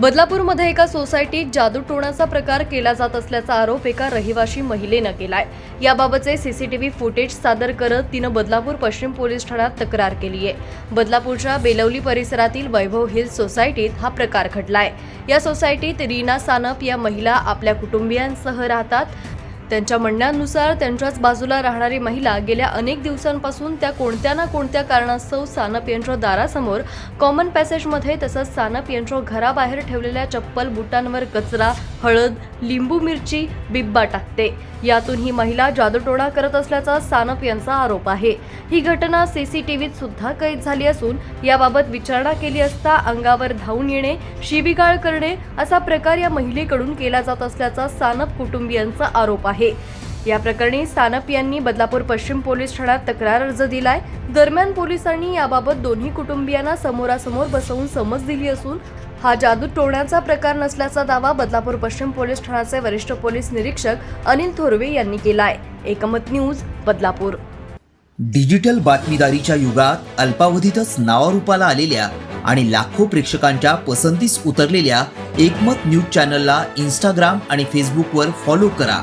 बदलापूरमध्ये एका सोसायटीत जादूटोणाचा प्रकार केला जात असल्याचा आरोप एका रहिवाशी महिलेनं केलाय. याबाबतचे सीसीटीव्ही फुटेज सादर करत तिनं बदलापूर पश्चिम पोलीस ठाण्यात तक्रार केली आहे. बदलापूरच्या बेलवली परिसरातील वैभव हिल्स सोसायटीत हा प्रकार घडलाय. या सोसायटीत रीना सानप या महिला आपल्या कुटुंबियांसह राहतात. त्यांच्या म्हणण्यानुसार त्यांच्याच बाजूला राहणारी महिला गेल्या अनेक दिवसांपासून त्या कोणत्या ना कोणत्या कारणास्तव सानप यांच्या दारासमोर कॉमन पॅसेजमध्ये तसंच सानप यांच्या घराबाहेर ठेवलेल्या चप्पल बुटांवर कचरा हळद लिंबू मिरची बिब्बा टाकते यातून ही महिला जादूटोणा करत असल्याचा सानप यांचा आरोप आहे. ही घटना सीसीटीव्हीत सुद्धा कैद झाली असून याबाबत विचारणा केली असता अंगावर धावून येणे शिबिगाळ करणे असा प्रकार या महिलेकडून केला जात असल्याचा सानप कुटुंबियांचा आरोप आहे. या प्रकरणी सानप यांनी बदलापूर पश्चिम पोलीस ठाण्यात तक्रार अर्ज दिलाय. दरम्यान पोलिसांनी याबाबत दोन्ही कुटुंबियांना समोरासमोर बसवून समज दिली असून हा जादू टोण्याचा प्रकार नसल्याचा दावा बदलापूर पश्चिम पोलीस ठाण्याचे वरिष्ठ पोलीस निरीक्षक अनिल थोरवे यांनी केलाय. एकमत न्यूज बदलापूर. डिजिटल बातमीदारीच्या युगात अल्पावधीतच नावारूपाला आलेल्या आणि लाखो प्रेक्षकांच्या पसंतीस उतरलेल्या एकमत न्यूज चॅनलला इंस्टाग्राम आणि फेसबुकवर फॉलो करा.